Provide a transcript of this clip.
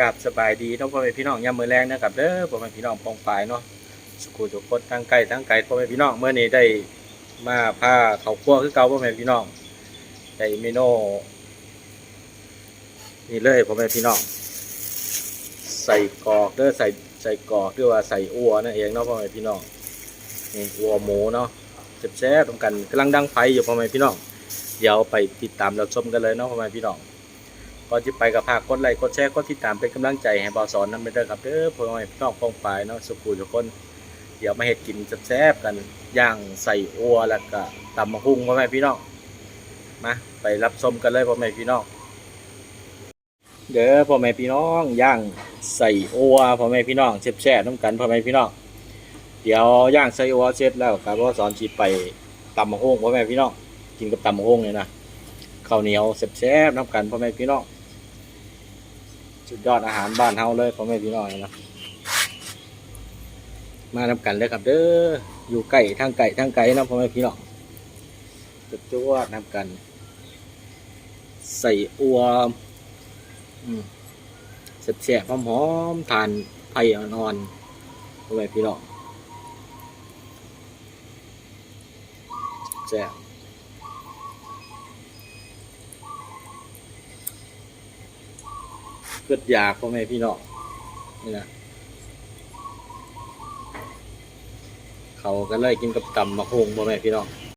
กับสบายดีน้องพ่อแม่พี่น้องยามมือแรงนะครับเด้อพ่อแม่พี่น้องปองปายเนาะสุขุทุกคนทั้งไกลทั้งไกลพ่อแม่พี่น้องเมื่อนี้ได้มาพาเขาครัวคือเก่าพ่อแม่พี่น้องได้เมนูนี่เลยพ่อแม่พี่น้องใส่กอกเด้อใส่ใส่กอกหรือว่าใส่อัวนั่นเองเนาะพ่อแม่พี่น้องนี่อัวหมูเนาะแซ่บๆตรงกันกำลังดังไฟอยู่พ่อแม่พี่น้องเดี๋ยวไปติดตามรับชมกันเลยเนาะพ่อแม่พี่น้อง ก่อนที่ไปกับภาคกดไลค์กดแชร์กดติดตามเป็นกำลังใจให้บอสอนนั่นไปเด้อครับเด้อพ่อให้พี่น้องป้องปลายเนาะสุขุทุกคน เดี๋ยวมาเฮ็ดกินแซ่บๆกันย่างใส่อัวแล้วก็ตำมะฮุ่งพ่อแม่พี่น้องมาไปรับชมกันเลยพ่อแม่พี่น้องเด้อพ่อแม่พี่น้องย่างใส่อัวพ่อแม่พี่น้องแซ่บๆน้ำกันพ่อแม่พี่น้องเดี๋ยวย่างใส่อัวเสร็จแล้วครับบอสอนสิไปตำมะฮุ่งพ่อแม่พี่น้องกินกับตำมะฮุ่งเนี่ยนะข้าวเหนียวแซ่บๆน้ำกันพ่อแม่พี่น้อง สุดยอดอาหารบ้านเฮาเลยพ่อแม่พี่น้องนะมาน้ำกันเลยครับเด้ออยู่ไก่ทางไก่ทางไก่นะพ่อแม่พี่น้องจุดจวดน้ำกัน ใส่อัวอืมแซ่บๆหอมๆทานไผ่อ่อนๆพ่อแม่พี่น้องแซ่บ เกิดอยากพ่อแม่พี่น้องนี่นะเขาก็เลยกินกับตำมะฮงพ่อแม่พี่น้อง